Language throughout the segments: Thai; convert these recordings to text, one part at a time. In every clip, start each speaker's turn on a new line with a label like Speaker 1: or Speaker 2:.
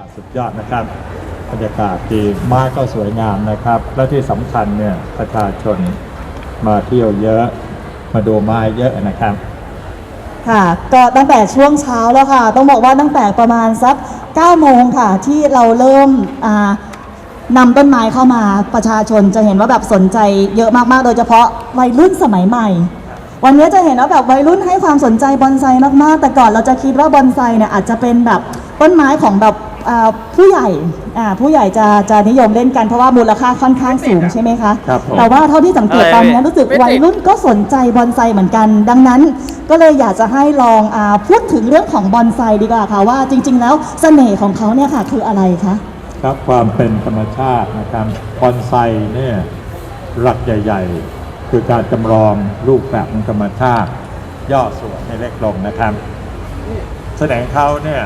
Speaker 1: าสุดยอดนะครับบรรยากาศดีไม้ก็สวยงามนะครับ และที่สำคัญเนี่ยประชาชนมาเที่ยวเยอะ มาดูไม้เยอะนะครับ
Speaker 2: ค่ะ ก็ตั้งแต่ช่วงเช้าแล้วค่ะ ต้องบอกว่าตั้งแต่ประมาณสัก9โมงค่ะ ที่เราเริ่มอ่านำต้นไม้เข้ามาประชาชนจะเห็นว่าแบบสนใจเยอะมากๆ โดยเฉพาะวัยรุ่นสมัยใหม่ วันนี้จะเห็นว่าแบบวัยรุ่นให้ความสนใจบอนไซมากๆ แต่ก่อนเราจะคิดว่าบอนไซเนี่ยอาจจะเป็นแบบต้นไม้ของแบบ ผู้ใหญ่อ่าผู้ใหญ่จะจะนิยมเล่นกัน เพราะว่ามูลค่าค่อนข้างสูงใช่ไหมคะ
Speaker 1: ครับผม
Speaker 2: แต่ว่าเท่าที่สังเกตตอนนี้รู้สึกวัยรุ่นก็สนใจบอนไซเหมือนกัน ดังนั้นก็เลยอยากจะให้ลองอาพูดถึงเรื่องของบอนไซดีกว่าค่ะว่าจริง ๆ แล้วเสน่ห์ของเขาเนี่ยค่ะคืออะไรคะ
Speaker 1: ครับความเป็นธรรมชาตินะครับบอนไซเนี่ยหลักใหญ่ ๆ คือการจำลองรูปแบบของธรรมชาติ ย่อส่วนให้เล็กลงนะครับ แสดงเขาเนี่ย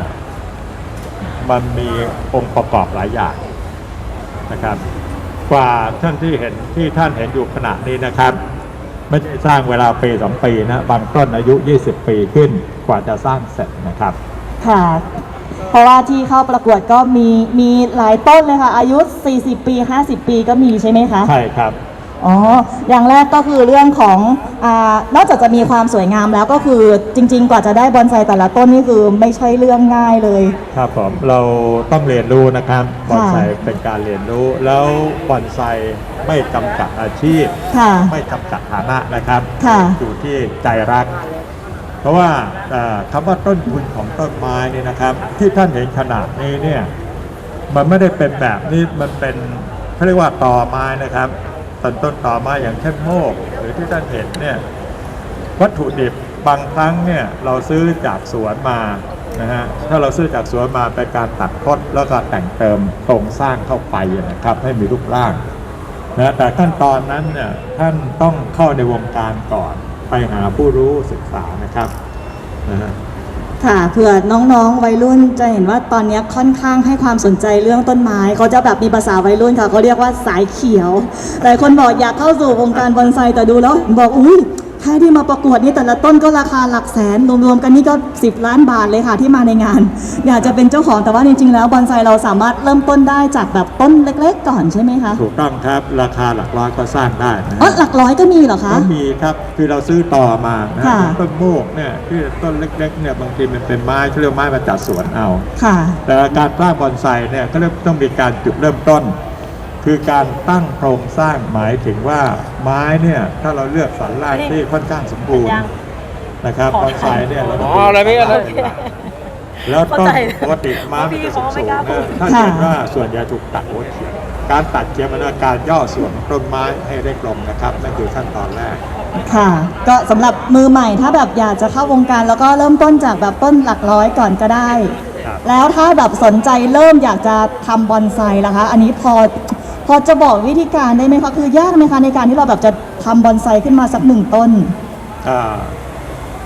Speaker 1: มันมีองค์ประกอบหลายอย่างนะครับ กว่าท่านที่เห็นที่ท่านเห็นอยู่ขณะนี้นะครับ ไม่ได้สร้างเวลาปีสองปีนะบางต้นอายุ 20 ปีขึ้นกว่าจะสร้างเสร็จนะครับ
Speaker 2: ค่ะ เพราะว่าที่เข้าประกวดก็มีมีหลายต้นเลยค่ะ อายุ 40 ปี 50 ปีก็มีใช่ไหมคะ
Speaker 1: ใช่ครับ
Speaker 2: อ๋อ อย่างแรกก็คือเรื่องของอานอกจากจะมีความสวยงามแล้วก็คือจริง ๆ กว่าจะได้บอนไซแต่ละต้นนี่คือไม่ใช่เรื่องง่ายเลย
Speaker 1: ครับผมเราต้องเรียนรู้นะครับบ
Speaker 2: ค่ะ
Speaker 1: อนไซเป็นการเรียนรู้ แล้วบอนไซไม่จำกัดอาชีพ
Speaker 2: ค่ะ
Speaker 1: ไม่จำกัดฐานะนะครับ
Speaker 2: ค่ะ
Speaker 1: อยู่ที่ใจรัก เพราะว่าเอ่อคำว่าต้นทุนของต้นไม้นี่นะครับ ที่ท่านเห็นขนาดนี้เนี่ยมันไม่ได้เป็นแบบนี้มันเป็นเขาเรียกว่าต่อไม้นะครับ ต้นต้นต่อม้อย่างเช่นโมก หรือที่ท่านเห็นเนี่ยวัตถุดิบบางครั้งเนี่ยเราซื้อจากสวนมานะฮะถ้าเราซื้อจากสวนมาเป็นการตัดคดแล้วก็แต่งเติมโครงสร้างเข้าไปนะครับให้มีรูปร่างนะแต่ขั้นตอนนั้นเนี่ยท่านต้องเข้าในวงการก่อนไปหาผู้รู้ศึกษานะครับนะฮะ
Speaker 2: ค่ะเผื่อน้องๆวัยรุ่นจะเห็นว่าตอนนี้ค่อนข้างให้ความสนใจเรื่องต้นไม้เขาจะแบบมีภาษาวัยรุ่นค่ะเขาเรียกว่าสายเขียวหลายคนบอกอยากเข้าสู่วงการบอนไซแต่ดูแล้วบอกอุ้ย แค่ที่มาประกวดนี่แต่ละต้นก็ราคาหลักแสนรวมๆกันนี่ก็ 10 ล้านบาทเลยค่ะที่มาในงาน อยากจะเป็นเจ้าของแต่ว่าจริงๆแล้วบอนไซเราสามารถเริ่มต้นได้จากแบบต้นเล็กๆ ก่อนใช่ไหมคะ
Speaker 1: ถูกต้องครับราคาหลักร้อยก็สร้างได้นะ
Speaker 2: อ๋อ
Speaker 1: ฮะ
Speaker 2: หลักร้อยก็มีเหรอคะ
Speaker 1: ก็มีครับคือเราซื้อต่อมานะฮะ
Speaker 2: ค่ะ
Speaker 1: ต้นโมกเนี่ยที่ต้นเล็กๆเนี่ยบางทีมันเป็นไม้เขาเรียกว่าไม้มาจัดสวนเอา
Speaker 2: ค่ะ
Speaker 1: แต่การสร้างบอนไซเนี่ยก็เริ่มต้องมีการจุดเริ่มต้น คือการตั้งโครงสร้างหมายถึงว่าไม้เนี่ยถ้าเราเลือกสันรากที่ค่อนข้างสมบูรณ์นะครับบอนไซเนี่ยเราต้
Speaker 3: อ๋
Speaker 1: ง
Speaker 3: ออะไรไม่อะไร
Speaker 1: แล้วต้น
Speaker 3: เข้าใจ
Speaker 1: ปกติไม้มันจะสูง
Speaker 3: พี่
Speaker 1: สู
Speaker 3: เขา
Speaker 1: ง
Speaker 3: ไม่กล้าพู
Speaker 1: นะ
Speaker 3: ด
Speaker 1: ถ้า
Speaker 2: ค่ะ
Speaker 1: เกิดว่าส่วนใหญ่ถูกตัดหัวเฉียงการตัดเฉียงมันเป็นการย่อส่วนของต้นไม้ให้เล็กลงนะครับนั่นคือขั้นตอนแรก
Speaker 2: ค่ะก็สำหรับมือใหม่ถ้าแบบอยากจะเข้าวงการแล้วก็เริ่มต้นจากแบบต้นหลักร้อยก่อนก็ได้
Speaker 1: ครับ
Speaker 2: แล้วถ้าแบบสนใจเริ่มอยากจะทำบอนไซล่ะคะ อันนี้พอพ อจะบอกวิธีการได้ไหมคะคือยากไหมคะในการที่เราแบบจะทำบอนไซขึ้นมาสักหนึ่งต้น
Speaker 1: อ่า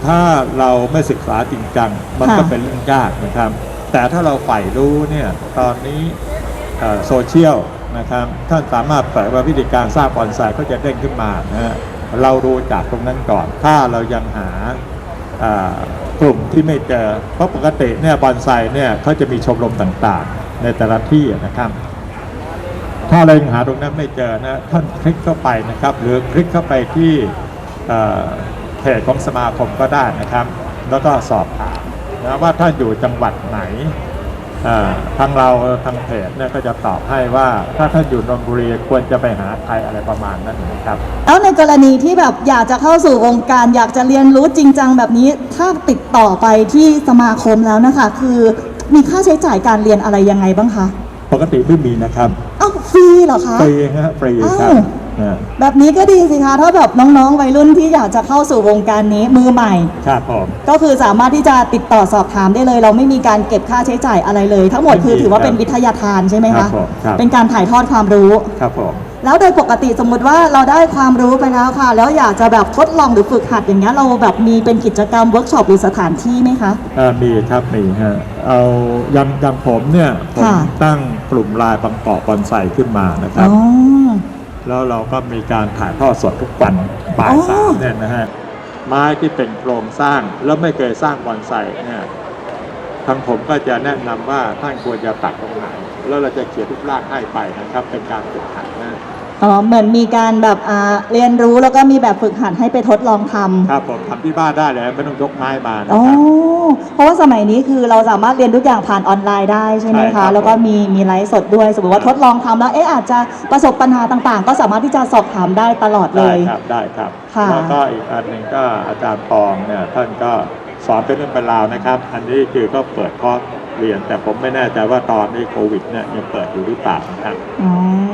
Speaker 1: ถ้าเราไม่ศึกษาจริงจังมันก็
Speaker 2: ค่ะ
Speaker 1: เป็นเรื่องยากนะครับ แต่ถ้าเราใฝ่รู้เนี่ยตอนนี้เอ่อโซเชียลนะครับท่านสามารถเผยว่าวิธีการสร้างบอนไซก็จะเด้งขึ้นมานะฮะเราดูจากตรงนั้นก่อน ถ้าเรายังหาอ่ากลุ่มที่ไม่เจอเพราะปกติเนี่ยบอนไซเนี่ยเขาจะมีชมรมต่างๆ ในแต่ละที่นะครับ ถ้าเรายังหาตรงนั้นไม่เจอนะท่านคลิกเข้าไปนะครับ หรือคลิกเข้าไปที่เอ่อเพจของสมาคมก็ได้นะครับ แล้วก็สอบถามนะว่าท่านอยู่จังหวัดไหนเอ่อทางเราทางเพจเนี่ยก็จะตอบให้ว่าถ้าท่านอยู่นนทบุรีควรจะไปหาใครอะไรประมาณนั้นนะครับ
Speaker 2: แล้วในกรณีที่แบบอยากจะเข้าสู่วงการอยากจะเรียนรู้จริงจังแบบนี้ถ้าติดต่อไปที่สมาคมแล้วนะคะ คือมีค่าใช้จ่ายการเรียนอะไรยังไงบ้างคะ
Speaker 1: ปกติไม่มีนะครับ
Speaker 2: เอ้าฟรีเหรอคะ
Speaker 1: ฟรีฮะฟรีครับ
Speaker 2: อ้าว
Speaker 1: นะ
Speaker 2: แบบนี้ก็ดีสิคะถ้าแบบน้องๆวัยรุ่นที่อยากจะเข้าสู่วงการนี้มือใหม่
Speaker 1: ครับผม
Speaker 2: ก็คือสามารถที่จะติดต่อสอบถามได้เลย เราไม่มีการเก็บค่าใช้จ่ายอะไรเลย ทั้งหมดคือถือว่าเป็นวิทยาทานใช่ไหม
Speaker 1: ครั
Speaker 2: คะ
Speaker 1: บผมครับ
Speaker 2: เป็นการถ่ายทอดความรู้
Speaker 1: ครับผม
Speaker 2: แล้วโดยปกติสมมุติว่าเราได้ความรู้ไปแล้วค่ะ แล้วอยากจะแบบทดลองหรือฝึกหัดอย่างเงี้ยเราแบบมีเป็นกิจกรรมเวิร์กช็อปหรือสถานที่ไหมคะ
Speaker 1: เอ่อมีครับมีฮะเอาอยังอยังผมเนี่ยผม
Speaker 2: ค่ะ
Speaker 1: ตั้งกลุ่มไลายบางกอกบอนไซขึ้นมานะครับ
Speaker 2: อ๋อ
Speaker 1: แล้วเราก็มีการถ่ายทอดสดทุกวันบ่าย
Speaker 2: อ๋อ
Speaker 1: สามเนี่ยนะฮะไม้ที่เป็นโครงสร้างแล้วไม่เคยสร้างบอนไซเนี่ยทางผมก็จะแนะนำว่าท่านควรจะตัดตรงไหน แล้วเราจะเขียนรูปร่างให้ไปนะครับ เป็นการฝึกหัดนะ
Speaker 2: อ๋อเหมือนมีการแบบอ่าเรียนรู้แล้วก็มีแบบฝึกหัดให้ไปทดลองทำ
Speaker 1: ครับผมทำที่บ้านได้เลยไม่ต้องยกไม้มานะ
Speaker 2: อ๋อ
Speaker 1: ครับ
Speaker 2: เพราะว่าสมัยนี้คือเราสามารถเรียนทุกอย่างผ่านออนไลน์ได้ใช่ไหม
Speaker 1: ใช่ครั
Speaker 2: คะ
Speaker 1: บ
Speaker 2: แล้วก็มีมีไลฟ์สดด้วยสมมติว่า
Speaker 1: ครับ
Speaker 2: ทดลองทำแล้วเอ๊ะอาจจะประสบปัญหาต่างๆ ก็สามารถที่จะสอบถามได้ตลอดเล
Speaker 1: ได้
Speaker 2: ย
Speaker 1: ครับได้ครับ
Speaker 2: ค่ะ
Speaker 1: แล้วก็อีกอันหนึ่งก็อาจารย์ปองเนี่ยท่านก็สอนเป็นเรื่องเป็นราวนะครับ อันนี้คือก็เปิดคอร์สเรียนแต่ผมไม่แน่ใจว่าตอนนี้โควิดเนี่ยยังเปิดอยู่หรือเปล่านะครับ
Speaker 2: อืม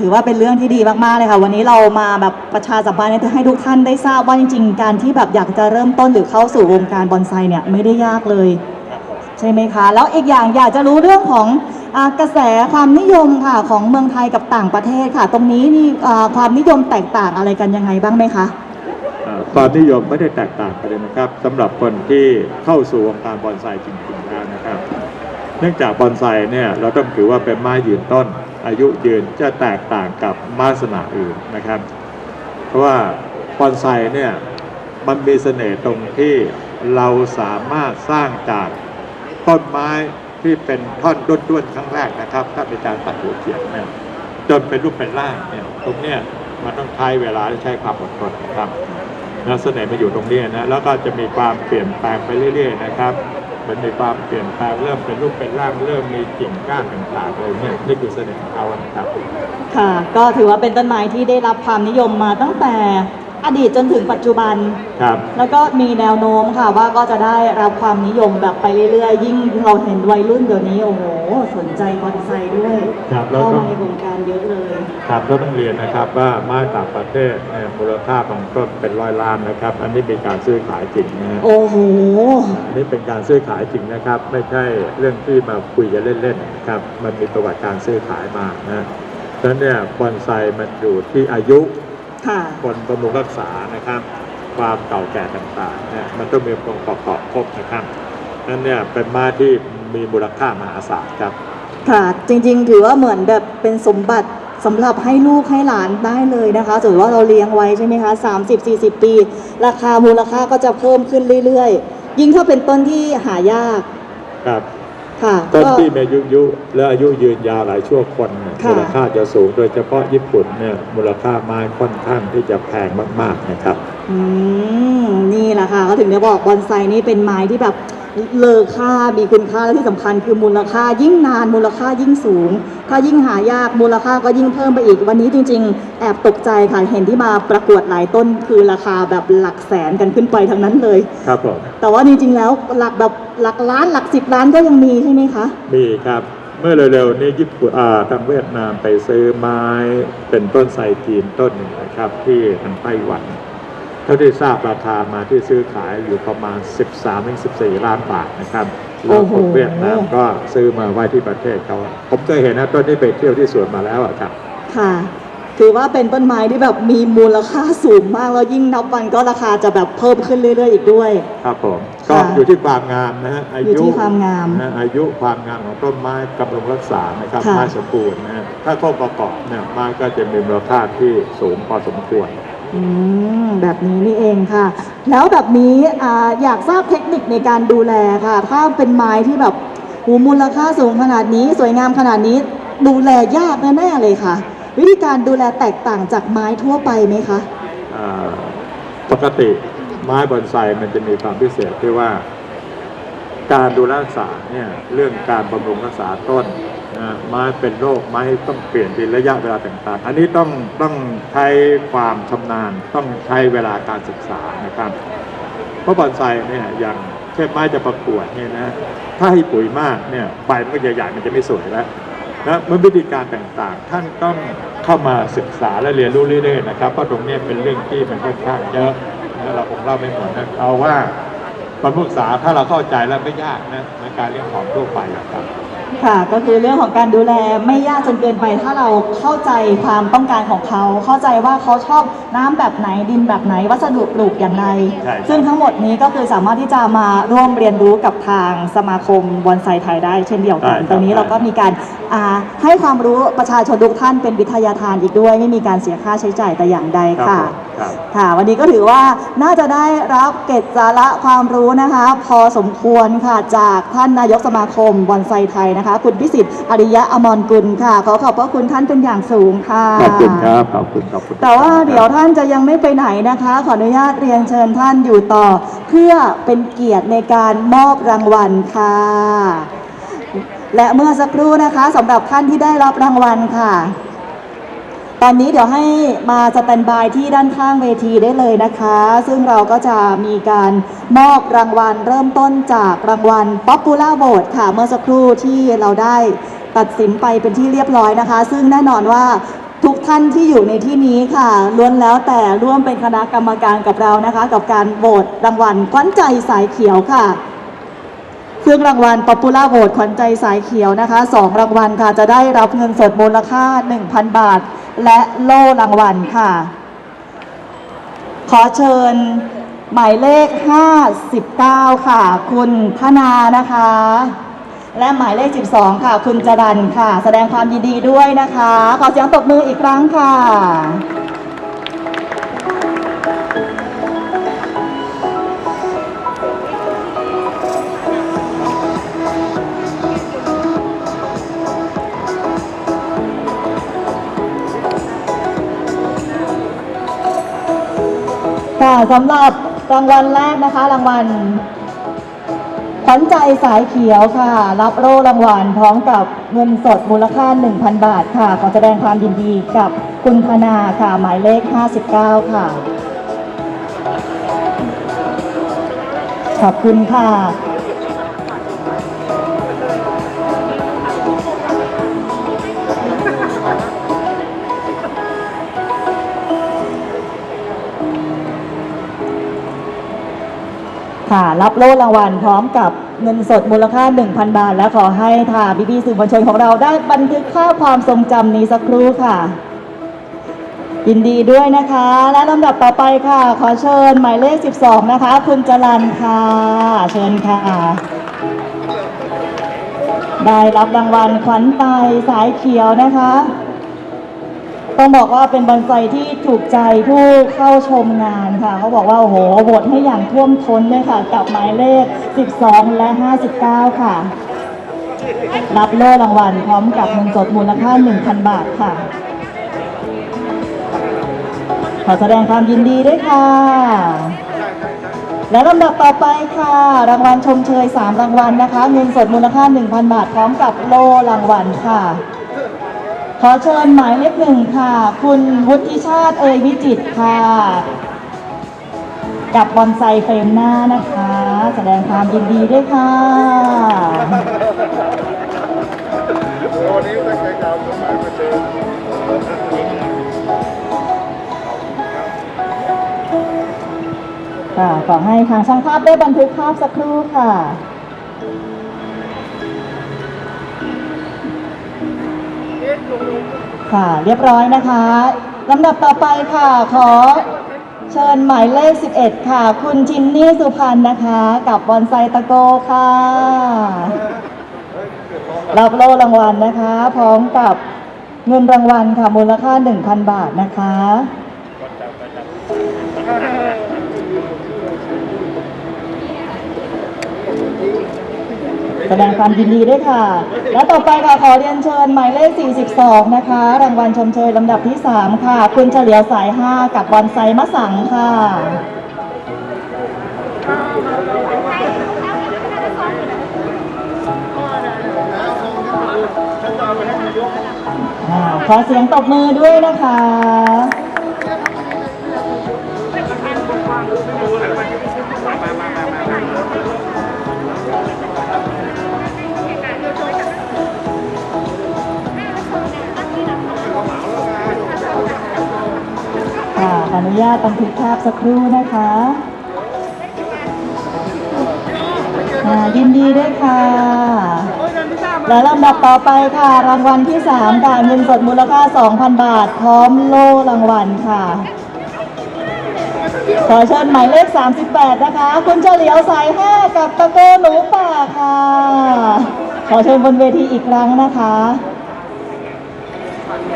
Speaker 2: ถือว่าเป็นเรื่องที่ดีมากๆเลยค่ะ วันนี้เรามาแบบประชาสัมพันธ์ให้ทุกท่านได้ทราบว่าจริง ๆ การที่แบบอยากจะเริ่มต้นหรือเข้าสู่วงการบอนไซเนี่ยไม่ได้ยากเลย ใช่ไหมคะ แล้วอีกอย่างอยากจะรู้เรื่องของอกระแสความนิยมค่ะของเมืองไทยกับต่างประเทศค่ะ ตรงนี้นี่ความนิยมแตกต่างอะไรกันยังไงบ้างไหมคะ
Speaker 1: ความนิยมไม่ได้แตกต่างกันเลยนะครับสำหรับคนที่เข้าสู่วงการบอนไซจริงๆแล้วนะครับ เนื่องจากบอนไซเนี่ยเราต้องถือว่าเป็นไม้ยืนต้น อายุยืนจะแตกต่างกับไม้สนาอื่นนะครับ เพราะว่าบอนไซเนี่ยมันมีเสน่ห์ตรงที่เราสามารถสร้างจากต้นไม้ที่เป็นท่อนด้วนๆครั้งแรกนะครับ ถ้าเป็นการตัดหัวเขียงเนี่ยจนเป็นรูปเป็นร่างเนี่ยตรงเนี้ยมันต้องใช้เวลาและใช้ความอดทนนะครับแล้วเสน่ห์มาอยู่ตรงนี้นะแล้วก็จะมีความเปลี่ยนแปลงไปเรื่อย ๆ นะครับ มันมีความเปลี่ยนแปลงเริ่มเป็นรูปเป็นร่างเริ่มมีกิ่งก้านต่างๆเลยเนี่ยนี่คือเสน่ห์ของเขานะครับ
Speaker 2: ค่ะ ก็ถือว่าเป็นต้นไม้ที่ได้รับความนิยมมาตั้งแต่ อดีตจนถึงปัจจุบัน
Speaker 1: ครับ
Speaker 2: แล้วก็มีแนวโน้มค่ะว่าก็จะได้รับความนิยมแบบไปเรื่อยๆ ยิ่งเราเห็นวัยรุ่นเดี๋ยวนี้โอ้โหสนใจบอนไซด้วย
Speaker 1: ครับแล้ว
Speaker 2: เข้า
Speaker 1: ก็
Speaker 2: มาในวงการเยอะเลย
Speaker 1: ครับก็ต้องเรียนนะครับว่าไม้ต่างประเทศเนี่ยมูลค่าของต้นเป็นร้อยล้านนะครับ อันนี้เป็นการซื้อขายจริงนะฮะ
Speaker 2: โอ้โห
Speaker 1: อันนี้เป็นการซื้อขายจริงนะครับ ไม่ใช่เรื่องที่มาคุยกันเล่นๆนะครับมันมีประวัติการซื้อขายมานะฉะนั้นเนี่ยบอนไซมันอยู่ที่อายุ
Speaker 2: ค่ะ
Speaker 1: คนบำรุงรักษานะครับ ความเก่าแก่ต่างๆเนี่ยมันต้องมีองค์ประกอบครบนะครับนั่นเนี่ยเป็นไม้ที่มีมูลค่ามหาศาลครับ
Speaker 2: ค่ะจริงๆ ถือว่าเหมือนแบบเป็นสมบัติสำหรับให้ลูกให้หลานได้เลยนะคะถือว่าเราเลี้ยงไว้ใช่ไหมคะ30-40 ปี ราคามูลค่าก็จะเพิ่มขึ้นเรื่อยๆ ยิ่งถ้าเป็นต้นที่หายาก
Speaker 1: ครับ
Speaker 2: ค่ะ
Speaker 1: ต้น
Speaker 2: ก็
Speaker 1: ที่มีอายุยุและอายุยืนยาวหลายชั่วคนเนี่ย
Speaker 2: ค่ะ
Speaker 1: มูลค่าจะสูงโดยเฉพาะญี่ปุ่นเนี่ยมูลค่าไม้ค่อนข้างที่จะแพงมากๆนะครับ
Speaker 2: อืมนี่แหละค่ะเขาถึงได้บอกบอนไซนี่เป็นไม้ที่แบบ เลอค่ามีคุณค่าและที่สำคัญคือมูลค่ายิ่งนานมูลค่ายิ่งสูง ถ้ายิ่งหายากมูลค่าก็ยิ่งเพิ่มไปอีกวันนี้จริง ๆ แอบตกใจค่ะเห็นที่มาประกวดหลายต้นคือราคาแบบหลักแสนกันขึ้นไปทั้งนั้นเลย
Speaker 1: ครับผม
Speaker 2: แต่ว่าจริงๆแล้วหลักแบบหลักล้านหลักสิบล้านก็ยังมีใช่ไหมคะ
Speaker 1: มีครับเมื่อเร็วๆนี้ญี่ปุ่นอ่าทางเวียดนามไปซื้อไม้เป็นต้นไทรจีนต้นหนึ่งนะครับ ที่ทางไต้หวัน เท่าที่ทราบราคามาที่ซื้อขายอยู่ประมาณ 13-14 ล้านบาทนะครับแล้ว
Speaker 2: โอ้โห
Speaker 1: คนเวียดนามก็ซื้อมาไว้ที่ประเทศเขาผมเคยเห็นนะต้นที่ไปเที่ยวที่สวนมาแล้วอะครับ
Speaker 2: ค่ะ ถือว่าเป็นต้นไม้ที่แบบมีมูลค่าสูงมาก แล้วยิ่งนับวันก็ราคาจะแบบเพิ่มขึ้นเรื่อยๆอีกด้วย
Speaker 1: ครับผม
Speaker 2: ค่ะ
Speaker 1: ก็อยู่ที่ความงามนะฮะอา
Speaker 2: อยู่
Speaker 1: ยุ
Speaker 2: ที่ความงาม
Speaker 1: นะอายุความงามของต้นไม้กำลังรักษานะครับ
Speaker 2: ค่ะ
Speaker 1: ไม้สมบูรณ์นะฮะถ้าครบประกอบเนี่ยไม้ก็จะมีมูลค่าที่สูงพอสมควร
Speaker 2: อืมแบบนี้นี่เองค่ะ แล้วแบบนี้อ่าอยากทราบเทคนิคในการดูแลค่ะ ถ้าเป็นไม้ที่แบบหูมูลค่าสูงขนาดนี้ สวยงามขนาดนี้ ดูแลยากแน่ๆเลยค่ะ วิธีการดูแลแตกต่างจากไม้ทั่วไปไหมคะ
Speaker 1: อ่าปกติไม้บอนไซมันจะมีความพิเศษที่ว่า การดูแลรักษาเนี่ยเรื่องการบำรุงรักษาต้น นะไม้เป็นโรคไม้ต้องเปลี่ยนเป็นระยะเวลาต่างๆ อันนี้ต้องต้องใช้ความชำนาญต้องใช้เวลาการศึกษานะครับ เพราะบอนไซเนี่ยอย่างเช่นไม้จะประกวดเนี่ยนะถ้าให้ปุ๋ยมากเนี่ยใบมันก็ใหญ่ๆมันจะไม่สวยแล้วนะมันวิธีการต่างๆ ท่านต้องเข้ามาศึกษาและเรียนรู้เรื่อยๆนะครับเพราะตรงนี้เป็นเรื่องที่มันค่อนข้างเยอะนะเราคงเล่าไม่หมดนะเอาว่าบรรพศึกษาถ้าเราเข้าใจแล้วไม่ยากนะในการเลี้ยงของทั่วไปอะครับ
Speaker 2: ค่ะก็คือเรื่องของการดูแลไม่ยากจนเกินไป ถ้าเราเข้าใจความต้องการของเขา เข้าใจว่าเขาชอบน้ำแบบไหนดินแบบไหนวัสดุปลูกอย่างไร
Speaker 1: ใช่
Speaker 2: ซึ่งทั้งหมดนี้ก็คือสามารถที่จะมาร่วมเรียนรู้กับทางสมาคมบอนไซไทยได้เช่นเดียวกัน
Speaker 1: ใช่ครับ
Speaker 2: ตรงนี้เราก็มีการอ่าให้ความรู้ประชาชนทุกท่านเป็นวิทยาทานอีกด้วย ไม่มีการเสียค่าใช้จ่ายแต่อย่างใด
Speaker 1: ครับ
Speaker 2: ค่ะ
Speaker 1: ผมครับ
Speaker 2: ค่ะ วันนี้ก็ถือว่าน่าจะได้รับเกร็ดสาระความรู้นะคะ พอสมควรค่ะจากท่านนายกสมาคมบอนไซไทยนะคะคุณพิสิทธิ์อริยะอมรกุลค่ะ ขอขอบพระคุณท่านเป็นอย่างสูงค่ะ
Speaker 1: ขอบคุณครับ ขอบคุณขอบคุณ
Speaker 2: แต่ว่าเดี๋ยวท่านจะยังไม่ไปไหนนะคะ ขออนุญาตเรียนเชิญท่านอยู่ต่อ เพื่อเป็นเกียรติในการมอบรางวัลค่ะ และเมื่อสักครู่นะคะสำหรับท่านที่ได้รับรางวัลค่ะ ตอนนี้เดี๋ยวให้มาสแตนบายที่ด้านข้างเวทีได้เลยนะคะ ซึ่งเราก็จะมีการมอบรางวัลเริ่มต้นจากรางวัล Popular Vote ค่ะ เมื่อสักครู่ที่เราได้ตัดสินไปเป็นที่เรียบร้อยนะคะ ซึ่งแน่นอนว่าทุกท่านที่อยู่ในที่นี้ค่ะล้วนแล้วแต่ร่วมเป็นคณะกรรมการกับเรานะคะ กับการโหวตรางวัลขวัญใจสายเขียวค่ะซึ่องรางวัล Popular Vote ขวัญใจสายเขียวนะคะสองรางวัลค่ะ จะได้รับเงินสดมูลค่า 1,000 บาท และโล่รางวัลค่ะ ขอเชิญหมายเลข 59 ค่ะ คุณพนานะคะ และหมายเลข 12 ค่ะ คุณจรันค่ะ แสดงความยินดีด้วยนะคะ ขอเสียงตบมืออีกครั้งค่ะ สำหรับรางวัลแรกนะคะ รางวัลขวัญใจสายเขียวค่ะ รับโล่รางวัลพร้อมกับเงินสดมูลค่า 1,000 บาทค่ะ ขอแสดงความยินดีกับคุณธนาค่ะ หมายเลข 59 ค่ะ ขอบคุณค่ะ ค่ะ รับโล่รางวัลพร้อมกับเงินสดมูลค่า 1,000 บาท และขอให้ค่ะพี่พี่ๆสื่อมวลชนของเราได้บันทึกภาพความทรงจำนี้สักครู่ค่ะ ยินดีด้วยนะคะ และลำดับต่อไปค่ะ ขอเชิญหมายเลข 12 นะคะ คุณจรันค่ะ เชิญค่ะ ได้รับรางวัลขวัญใจสายเขียวนะคะ ต้องบอกว่าเป็นบอนไซที่ถูกใจผู้เข้าชมงานค่ะ เขาบอกว่า โอ้โหโหวตให้อย่างท่วมท้นเลยค่ะ กับหมายเลข 12 และ 59 ค่ะ รับโล่รางวัลพร้อมกับเงินสดมูลค่า 1,000 บาทค่ะ ขอแสดงความยินดีด้วยค่ะ และลำดับต่อไปค่ะ รางวัลชมเชย 3 รางวัลนะคะ เงินสดมูลค่า 1,000 บาท พร้อมกับโล่รางวัลค่ะ ขอเชิญหมายเลขหนึ่งค่ะ คุณวุฒิชาติเอยวิจิตค่ะ กับบอนไซเฟรมหน้านะคะ แสดงความยินดีด้วยค่ะ
Speaker 3: วันนี้ตั้งใจจะเอาต้นไม้มาเจอ
Speaker 2: ค่ะขอให้ทางช่างภาพได้บันทึกภาพสักครู่ค่ะ ค่ะ เรียบร้อยนะคะลำดับต่อไปค่ะ ขอเชิญหมายเลข 11 ค่ะ คุณจินนี่สุพรรณนะคะ กับบอนไซตะโกค่ะ รับโล่รางวัลนะคะ พร้อมกับเงินรางวัลค่ะ มูลค่า 1,000 บาทนะคะ แสดงความยินดีด้วยค่ะ และต่อไปค่ะขอเรียนเชิญหมายเลข 42 นะคะ รางวัลชมเชยลำดับที่ 3 ค่ะ คุณเฉลียวสาย 5 กับบอนไซมะสังค่ะขอเสียงตบมือด้วยนะคะ ค่ะขออนุญาตบันทึกภาพสักครู่นะคะอ่ายินดีด้วยค่ะ
Speaker 3: โอ้ยเดินพิซซ่า
Speaker 2: และลำดับต่อไปค่ะ รางวัลที่3ค่ะเงินสดมูลค่า 2,000 บาท พร้อมโล่รางวัลค่ะ ขอเชิญหมายเลข 38 นะคะ คุณเฉลียวสาย5กับตะโกหนูป่าค่ะ ขอเชิญบนเวทีอีกครั้งนะคะ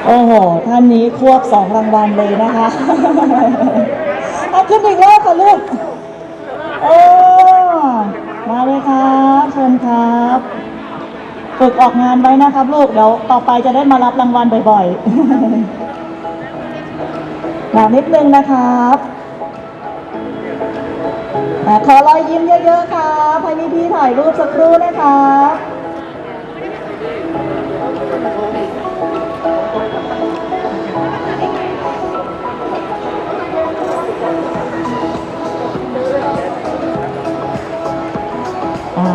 Speaker 2: โอ้โห ท่านนี้ควบสองรางวัลเลยนะคะเอาขึ้นอีกรอบค่ะลูกโอ้มาเลยครับเชิญครับฝึกออกงานไว้นะครับลูกเดี๋ยวต่อไปจะได้มารับรางวัลบ่อยๆมานิดนึงนะครับอะขอรอยยิ้มเยอะๆครับให้พี่ๆถ่ายรูปสักครู่นะครับ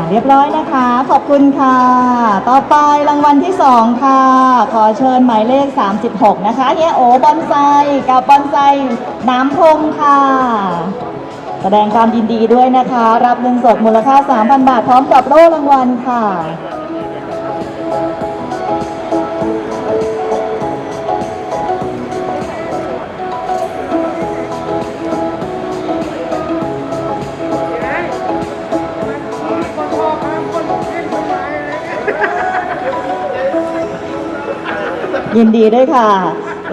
Speaker 2: เรียบร้อยนะคะ ขอบคุณค่ะ ต่อไปรางวัลที่ 2 ค่ะ ขอเชิญหมายเลข 36 นะคะเนี่ยโอบอนไซกับบอนไซน้ำพงค่ะ แสดงความยินดีด้วยนะคะ รับเงินสดมูลค่า 3,000 บาทพร้อมกับโล่รางวัลค่ะ ยินดีด้วยค่ะ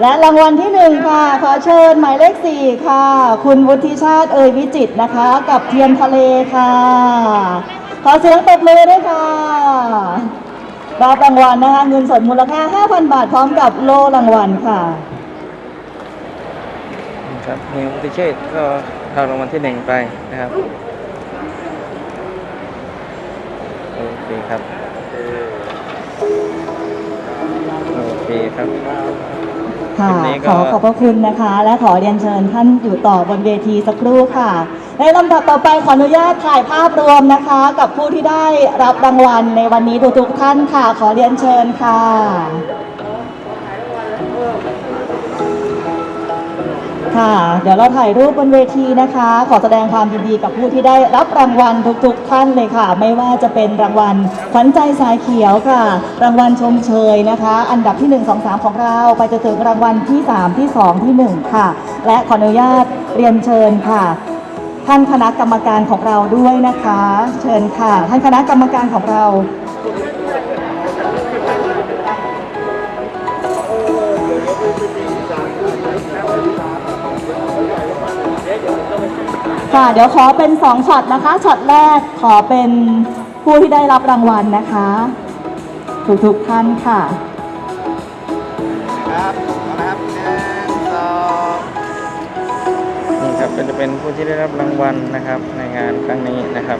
Speaker 2: และรางวัลที่หนึ่งค่ะ ขอเชิญหมายเลขสี่ค่ะ คุณวุฒิชาติเอ่ยวิจิตนะคะ กับเทียมทะเลค่ะ ขอเสียงตบมือด้วยค่ะรับรางวัลนะคะ เงินสดมูลค่า 5,000 บาทพร้อมกับโล่รางวัลค่ะ
Speaker 4: ครับนิวติเชษก็เอารางวัลที่หนึ่งไปนะครับ โอเคครับ โอเคครับ
Speaker 2: ค่ะ
Speaker 4: วันนี้
Speaker 2: ข
Speaker 4: ก็
Speaker 2: อขอบพระคุณนะคะ และขอเรียนเชิญท่านอยู่ต่อบนเวทีสักครู่ค่ะ ในลำดับต่อไปขออนุญาตถ่ายภาพรวมนะคะ กับผู้ที่ได้รับรางวัลในวันนี้ทุกๆท่านค่ะ ขอเรียนเชิญค่ะ ค่ะ เดี๋ยวเราถ่ายรูปบนเวทีนะคะ ขอแสดงความยินดีกับผู้ที่ได้รับรางวัลทุกๆ ท่านเลยค่ะ ไม่ว่าจะเป็นรางวัลขวัญใจสายเขียวค่ะ รางวัลชมเชยนะคะ อันดับที่ 1 2 3 ของเรา ไปจนถึงรางวัลที่ 3 ที่ 2 ที่ 1 ค่ะ และขออนุญาตเรียนเชิญค่ะ ท่านคณะกรรมการของเราด้วยนะคะ เชิญค่ะ ท่านคณะกรรมการของเรา ค่ะ เดี๋ยวขอเป็นสองช็อตนะคะ ช็อตแรกขอเป็นผู้ที่ได้รับรางวัลนะคะ ทุกๆท่านค่ะ
Speaker 3: ครับเอาละครับหนึ่งสอง
Speaker 4: นี่ครับก็จะเป็นผู้ที่ได้รับรางวัลนะครับในงานครั้งนี้นะครับ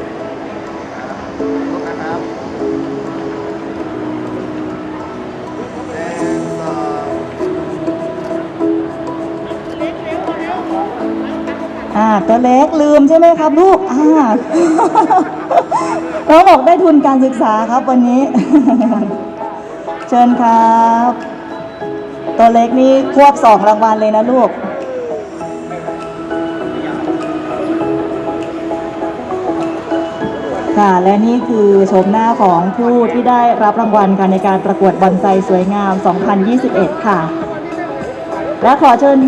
Speaker 3: ลุกนะครับ อ่า
Speaker 2: ตัวเล็กลืมใช่ไหมครับลูกอ่าน้องบอกได้ทุนการศึกษาครับวันนี้ เชิญครับ ตัวเล็กนี่ควบสองรางวัลเลยนะลูกค่ะและนี่คือชมหน้าของผู้ที่ได้รับรางวัลกันในการประกวดบอนไซสวยงาม 2021 ค่ะ และขอเชิญ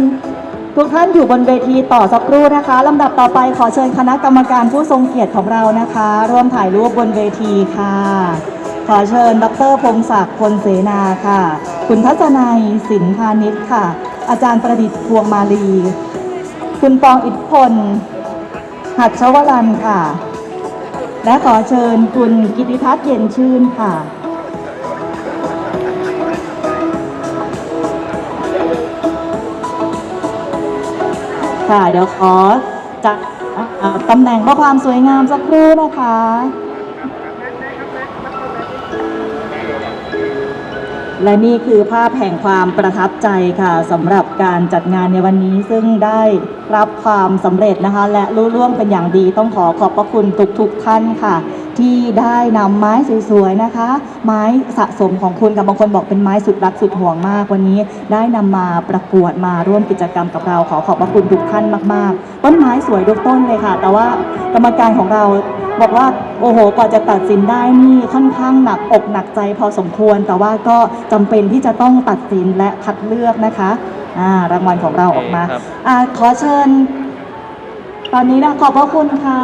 Speaker 2: ทุกท่านอยู่บนเวทีต่อสักครู่นะคะลำดับต่อไปขอเชิญคณะกรรมการผู้ทรงเกียรติของเรานะคะ ร่วมถ่ายรูปบนเวทีค่ะ ขอเชิญ ดรพงศักดิ์พลเสนาค่ะ คุณทัศนัยสินพาณิชย์ค่ะ อาจารย์ประดิษฐ์พวงมาลี คุณปองอิทธิพล หัดชวรันค่ะ และขอเชิญคุณกิติทัศน์เย็นชื่นค่ะ ค่ะ เดี๋ยวขอจัดตำแหน่งเพื่อความสวยงามสักครู่นะคะและนี่คือภาพแห่งความประทับใจค่ะสำหรับการจัดงานในวันนี้ซึ่งได้รับความสำเร็จนะคะ และรู้ร่วงเป็นอย่างดีต้องขอขอบพระคุณทุกๆท่านค่ะ ที่ได้นำไม้สวยๆนะคะ ไม้สะสมของคุณกับบางคนบอกเป็นไม้สุดรักสุดห่วงมากวันนี้ ได้นำมาประกวดมาร่วมกิจกรรมกับเราขอขอบพระคุณทุกท่านมากๆ ต้นไม้สวยทุกต้นเลยค่ะ แต่ว่ากรรมการของเราบอกว่าโอ้โหกว่าจะตัดสินได้นี่ค่อนข้างหนักอกหนักใจพอสมควร แต่ว่าก็จำเป็นที่จะต้องตัดสินและคัดเลือกนะคะอ่ารางวัลของเราออกมา
Speaker 4: โอเคครับ
Speaker 2: อ่าขอเชิญ ตอนนี้นะขอบพระคุณค่ะ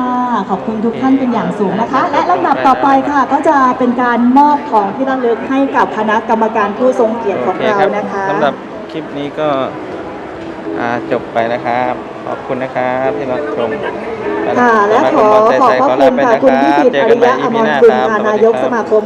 Speaker 2: ขอบคุณทุกท่านเป็นอย่างสูงนะคะ และลำดับต่อไปค่ะ ก็จะเป็นการมอบของที่ระลึกให้กับคณะกรรมการผู้ทรงเกียรติของ
Speaker 4: โอเค
Speaker 2: เรา
Speaker 4: ครับ
Speaker 2: นะคะ
Speaker 4: สำหรับคลิปนี้ก็อ่าจบไปนะครับ ขอบคุณนะครับที่รับชม
Speaker 2: ค่ะและขอขอบพระคุณค่ะคุณพิสิทธิ์อริยะอมรคุณค่ะนายกสมาคม